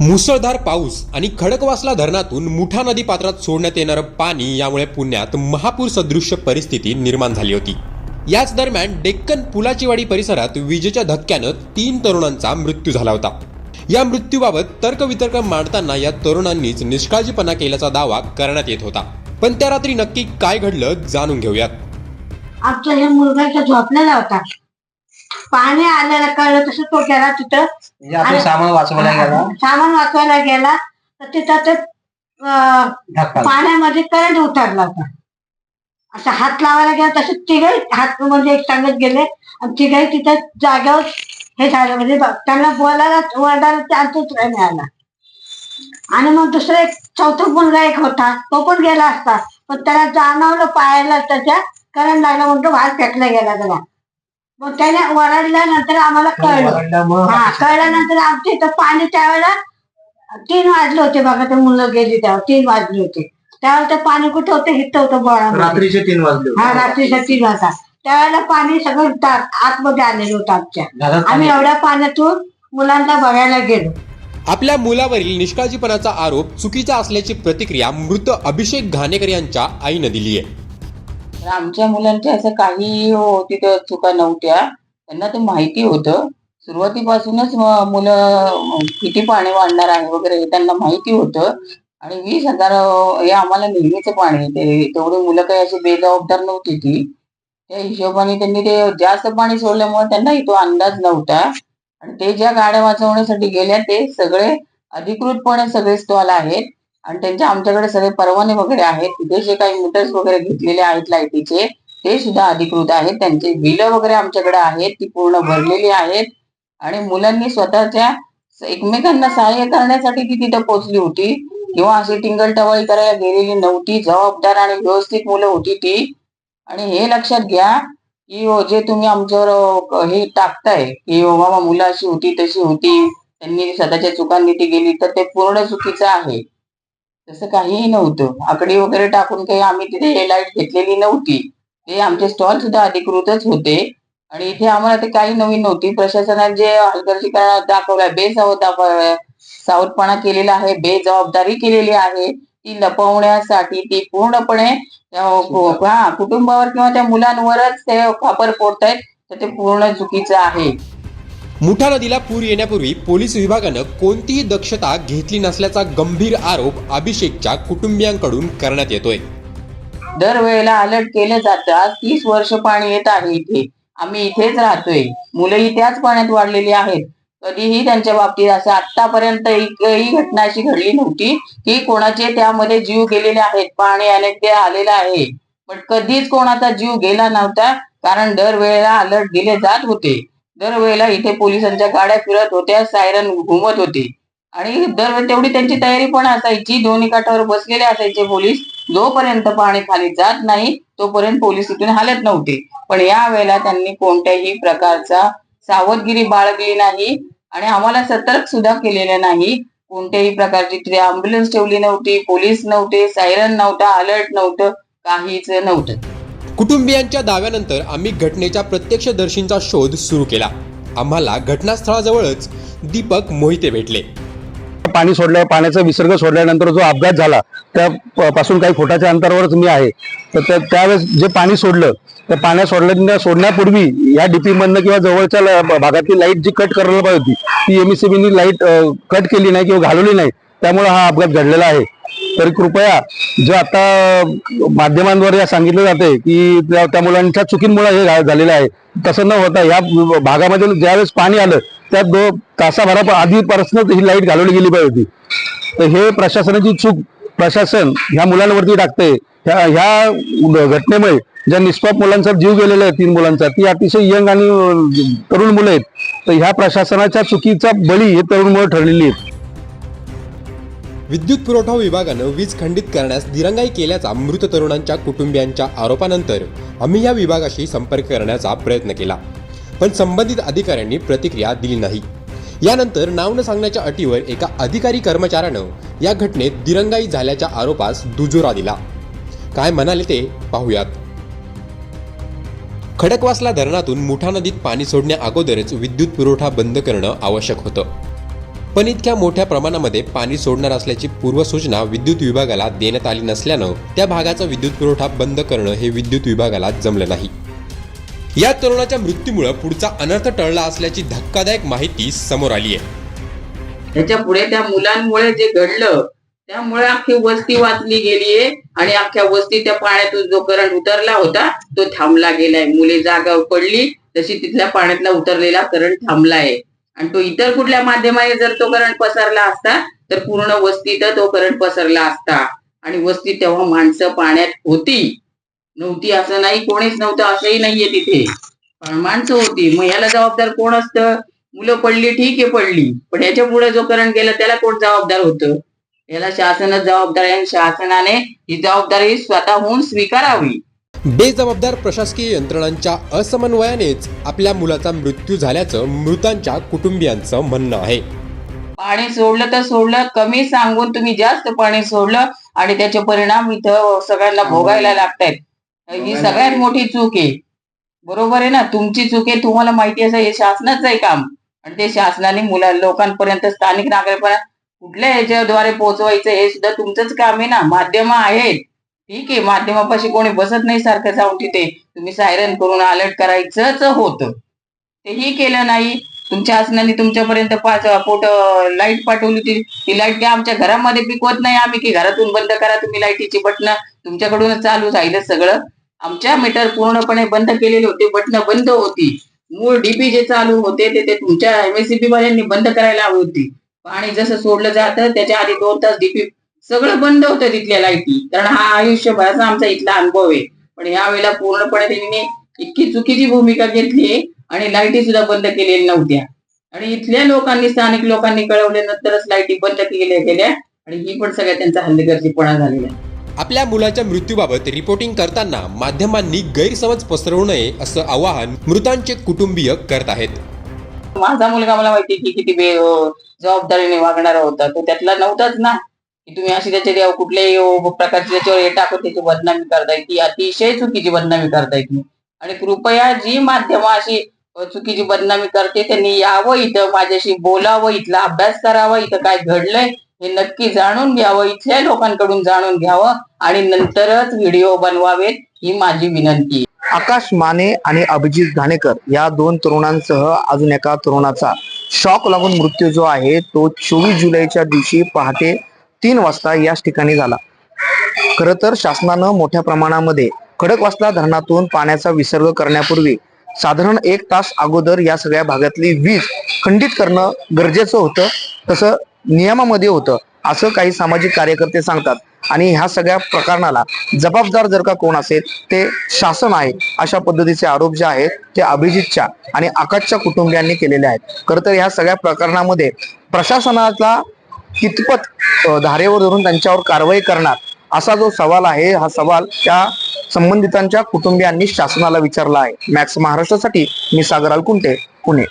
मुसळधार पाऊस आणि खडकवासला धरणातून मुठा नदी पात्रात सोडण्यात येणारं पाणी यामुळे पुण्यात महापूर सदृश्य परिस्थिती निर्माण झाली होती. याच दरम्यान डेक्कन पुलाचीवाडी परिसरात विजेच्या धक्क्यानं तीन तरुणांचा मृत्यू झाला होता. या मृत्यूबाबत तर्कवितर्क मांडताना या तरुणांनीच निष्काळजीपणा केल्याचा दावा करण्यात येत होता. पण त्या रात्री नक्की काय घडलं जाणून घेऊयात. आमचा हे मुलगा झोपलेला होता. पाणी आलेलं कळलं तसं तो गेला तिथं. म्हणजे सामान वाचवायला गेला. सामान वाचवायला गेला तर तिथं ते अं, धक्का पाण्यामध्ये करंट उतरला होता. असं हात लावायला गेला तसे तिघही हात म्हणजे एक सांगत गेले आणि तिघही तिथं जागेवर हे झालं. म्हणजे त्यांना बोलायला वरडायला चान्सच नाही मिळाला आणि मग दुसरा एक चौथा मुलगा एक होता तो पण गेला असता. पण त्याला जाणवलं पायाला त्याच्या करंट लागला म्हणून तो बाहेर फेकला गेला त्याला मग त्याने वरडल्यानंतर आम्हाला कळलं. ओरडल्यामुळं हा कळल्यानंतर आमच्या इथं पाणी त्यावेळेला तीन वाजले होते बघा ते मुलं गेली तेव्हा तीन वाजले होते. त्यावेळेला ते पाणी कुठं होतं? हिथं होतं बोळामध्ये. रात्रीचे तीन वाजले हा होते. रात्रीच्या तीन वाजता. त्यावेळेला पाणी सगळं आतमध्ये आलेलं होतं आमच्या. घरात आम्ही एवढ्या पाण्यातून मुलांना बघायला गेलो. आपल्या मुलावरील निष्काळजीपणाचा आरोप चुकीचा असल्याची प्रतिक्रिया मृत अभिषेक घाणेकर यांच्या आईनं दिली आहे. तर आमच्या मुलांच्या असं काही हो, तिथं चुका नव्हत्या. त्यांना ते माहिती होतं. सुरुवातीपासूनच मुलं किती पाणी वाढणार आहे वगैरे हे त्यांना माहिती होतं. आणि वीस हजार हे आम्हाला नेहमीचं पाणी ते तेवढी मुलं काही अशी बेजबाबदार नव्हती ती. त्या हिशोबाने त्यांनी ते जास्त पाणी सोडल्यामुळे त्यांनाही तो अंदाज नव्हता. आणि ते ज्या गाड्या वाचवण्यासाठी गेल्या ते सगळे अधिकृतपणे सगळे स्टॉल आहेत. आणि त्यांच्या आमच्याकडे सगळे परवाने वगैरे आहेत. तिथे जे काही मीटर्स वगैरे घेतलेले आहेत लाईटीचे ते सुद्धा अधिकृत आहेत. त्यांचे बिलं वगैरे आमच्याकडे आहेत. ती पूर्ण भरलेली आहेत. आणि मुलांनी स्वतःच्या एकमेकांना सहाय्य करण्यासाठी ती तिथे पोहोचली होती. किंवा अशी टिंगल टवाळी करायला गेलेली नव्हती. जबाबदार आणि व्यवस्थित मुलं होती ती. आणि हे लक्षात घ्या की हो, जे तुम्ही आमच्यावर हे टाकताय की हो, बाबा मुलं अशी होती तशी होती. त्यांनी स्वतःच्या चुकांनी ती गेली तर ते पूर्ण चुकीचं आहे. तसं काहीही नव्हतं. आकडी वगैरे टाकून काही आम्ही तिथे लाइट घेतलेली नव्हती. ते आमचे स्टॉल सुद्धा अधिकृतच होते. आणि इथे आम्हाला ते काही नवीन नव्हती. प्रशासनाने जे हलगर्जीपणा दाखवलाय दाखव सावधपणा केलेला आहे बेजबाबदारी केलेली आहे. ती लपवण्यासाठी ती पूर्णपणे हा कुटुंबावर किंवा त्या मुलांवरच ते खापर फोडतायत तर ते पूर्ण चुकीचं आहे. मुठा नदीला पूर येण्यापूर्वी पोलीस विभागानं कोणतीही दक्षता घेतली नसल्याचा गंभीर आरोप अभिषेकच्या कुटुंबियांकडून करण्यात येतोय. दरवेळेला अलर्ट केलं जातं आज तीस वर्ष पाणी येत आहे इथे. आम्ही इथेच राहतोय. मुलंही त्याच पाण्यात वाढलेली आहेत. कधीही त्यांच्या बाबतीत असं आतापर्यंत एकही घटना अशी घडली नव्हती की कोणाचे त्यामध्ये जीव गेलेले आहेत पाणी अनेक ते आलेलं आहे. पण कधीच कोणाचा जीव गेला नव्हता कारण दरवेळेला अलर्ट दिले जात होते. दरवेळेला इथे पोलिसांच्या गाड्या फिरत होत्या सायरन घुमत होते. आणि दर तेवढी त्यांची तयारी पण असायची. दोन्ही काठावर बसलेले असायचे पोलीस. जोपर्यंत पाणी खाली जात नाही तोपर्यंत पोलीस इथून हालत नव्हते. पण या वेळेला त्यांनी कोणत्याही प्रकारचा सावधगिरी बाळगली नाही आणि आम्हाला सतर्क सुद्धा केलेले नाही. कोणत्याही प्रकारची तिथे अँब्युलन्स ठेवली नव्हती पोलीस नव्हते सायरन नव्हता अलर्ट नव्हतं काहीच नव्हतं. कुटुंबियांच्या दाव्यानंतर आम्ही घटनेच्या प्रत्यक्षदर्शींचा शोध सुरू केला. आम्हाला घटनास्थळाजवळच दीपक मोहिते भेटले. पाणी सोडल्या पाण्याचा विसर्ग सोडल्यानंतर जो अपघात झाला त्या पासून काही फुटाच्या अंतरावरच मी आहे. तर त्यावेळेस जे पाणी सोडलं त्या पाण्या सोडल्या सोडण्यापूर्वी या डीपी मधनं किंवा जवळच्या ल- भागातली लाइट जी कट करायला पाहिजे होती ती एमईसीबीनी लाइट कट केली नाही किंवा घालवली नाही त्यामुळे हा अपघात घडलेला आहे. तर कृपया जे आता माध्यमांद्वारे सांगितलं जाते की त्या मुलांच्या चुकींमुळे हे झालेलं आहे. तसं न होता या भागामध्ये ज्यावेळेस पाणी आलं त्या दो तासाभरा आधीपासूनच ही लाइट घालवली गेली पाहिजे होती. तर हे प्रशासनाची चूक प्रशासन ह्या मुलांवरती टाकते ह्या ह्या घटनेमुळे ज्या निष्पाप मुलांचा जीव गेलेला आहे तीन मुलांचा ती अतिशय यंग आणि तरुण मुलं आहेत. तर ह्या प्रशासनाच्या चुकीचा बळी हे तरुण मुलं ठरलेली आहेत. विद्युत पुरवठा विभागानं वीज खंडित करण्यास दिरंगाई केल्याचा मृत तरुणांच्या कुटुंबियांच्या आरोपानंतर आम्ही या विभागाशी संपर्क करण्याचा प्रयत्न केला. पण संबंधित अधिकाऱ्यांनी प्रतिक्रिया दिली नाही. यानंतर नाव न सांगण्याच्या अटीवर एका अधिकारी कर्मचाऱ्यानं या घटनेत दिरंगाई झाल्याच्या आरोपास दुजोरा दिला. काय म्हणाले ते पाहूयात. खडकवासला धरणातून मुठा नदीत पाणी सोडण्या अगोदरच विद्युत पुरवठा बंद करणं आवश्यक होतं. पण इतक्या मोठ्या प्रमाणामध्ये पाणी सोडणार असल्याची पूर्वसूचना विद्युत विभागाला देण्यात आली नसल्यानं त्या भागाचा विद्युत पुरवठा बंद करणं हे विद्युत विभागाला जमलं नाही. या तरुणाच्या मृत्यूमुळे पुढचा अनर्थ टळला असल्याची धक्कादायक माहिती समोर आली आहे त्याच्या पुढे त्या मुलांमुळे जे घडलं त्यामुळे अख्खी वस्ती वाचली गेलीये आणि अख्ख्या वस्ती त्या पाण्यातून जो करंट उतरला होता तो थांबला गेलाय. मुले जागा पडली तशी तिथल्या पाण्यातला उतरलेला करंट थांबलाय. आणि तो इतर कुठल्या माध्यमाने जर तो करंट पसरला असता तर पूर्ण वस्तीत तो करंट पसरला असता. आणि वस्तीत तेव्हा माणसं पाण्यात होती. नव्हती असं नाही कोणीच नव्हतं असंही नाहीये तिथे. पण माणसं होती. मग याला जबाबदार कोण असतं? मुलं पडली ठीक आहे पडली. पण याच्यापुढे जो करंट गेला त्याला कोण जबाबदार होतं? याला शासनच जबाबदार आहे. आणि शासनाने ही जबाबदारी स्वतःहून स्वीकारावी. बेजबाबदार प्रशासकीय यंत्रणांच्या असमन्वयानेच आपल्या मुलाचा मृत्यू झाल्याचं मृतांच्या कुटुंबियांचं म्हणणं आहे. पाणी सोडलं तर सोडलं कमी सांगून तुम्ही जास्त पाणी सोडलं आणि त्याचे परिणाम इथं सगळ्यांना भोगायला लागतायत. ही सगळ्यात मोठी चूक आहे. बरोबर आहे ना? तुमची चूक आहे तुम्हाला माहिती असं हे शासनाचं आहे काम. आणि ते शासनाने मुला लोकांपर्यंत स्थानिक नागरिकांपर्यंत कुठल्या ह्याच्याद्वारे पोहोचवायचं हे सुद्धा तुमचंच काम आहे ना? माध्यम आहेत. ठीक आहे माध्यमापाशी कोणी बसत नाही सारखं जाऊन तिथे. तुम्ही सायरन करून अलर्ट करायचंच होतं. तेही केलं नाही. तुमच्या आसनाने तुमच्यापर्यंत पाच पोट लाइट पाठवली ती ती लाइट काय आमच्या घरामध्ये पिकवत नाही आम्ही की घरातून बंद करा तुम्ही लाईटीची बटणं तुमच्याकडूनच चालू राहिलं सगळं. आमच्या मीटर पूर्णपणे बंद केलेले होते बटणं बंद होती. मूळ डीपी जे चालू होते ते ते तुमच्या एमएससीबी वाल्यांनी बंद करायला हवी होती. पाणी जसं सोडलं जातं त्याच्या आधी दोन तास डीपी सगळं बंद होतं तिथल्या लाईटी. कारण हा आयुष्यभराचा आमचा इथला अनुभव आहे. पण यावेळेला पूर्णपणे त्यांनी इतकी चुकीची भूमिका घेतली आणि लाईटी सुद्धा बंद केलेल्या नव्हत्या. आणि इथल्या लोकांनी स्थानिक लोकांनी कळवल्यानंतरच लाईटी बंद केल्या गेल्या आणि ही पण सगळ्या त्यांचा हल्लेगर्जीपणा झालेला आहे. आपल्या मुलाच्या मृत्यूबाबत रिपोर्टिंग करताना माध्यमांनी गैरसमज पसरवू नये असं आवाहन मृतांचे कुटुंबीय करत आहेत. माझा मुलगा मला माहिती की किती जबाबदारीने वागणारा होता. तो त्यातला नव्हताच ना. की तुम्ही अशी त्याच्या कुठल्याही प्रकारची त्याच्यावर हे टाकून त्याची बदनामी करताय. ती अतिशय चुकीची बदनामी करताय तुम्ही. आणि कृपया जी माध्यम अशी चुकीची बदनामी करते त्यांनी यावं इथं माझ्याशी बोलावं इथला अभ्यास करावा इथं काय घडलंय हे नक्की जाणून घ्यावं इथल्या लोकांकडून जाणून घ्यावं आणि नंतरच व्हिडिओ बनवावेत ही माझी विनंती. आकाश माने आणि अभिजित घाणेकर या दोन तरुणांसह अजून एका तरुणाचा शॉक लागून मृत्यू जो आहे तो चोवीस जुलैच्या दिवशी पहाटे तीन वाजता याच ठिकाणी झाला. खर तर शासनानं मोठ्या प्रमाणामध्ये खडकवासला धरणातून पाण्याचा विसर्ग करण्यापूर्वी साधारण एक तास अगोदर या सगळ्या भागातली वीज खंडित करणं गरजेचं होतं. तसं नियमामध्ये होतं. असं काही सामाजिक कार्यकर्ते सांगतात. आणि ह्या सगळ्या प्रकरणाला जबाबदार जर का कोण असेल ते शासन आहे अशा पद्धतीचे आरोप जे आहेत ते अभिजितच्या आणि आकाशच्या कुटुंबियांनी केलेले आहेत. खरं तर ह्या सगळ्या प्रकरणामध्ये प्रशासनाला कितपत धारेवर धरून त्यांच्यावर कारवाई करणार असा जो सवाल आहे हा सवाल त्या संबंधितांच्या कुटुंबियांनी शासनाला विचारला आहे. मॅक्स महाराष्ट्रासाठी मी सागर अलकुंटे पुणे.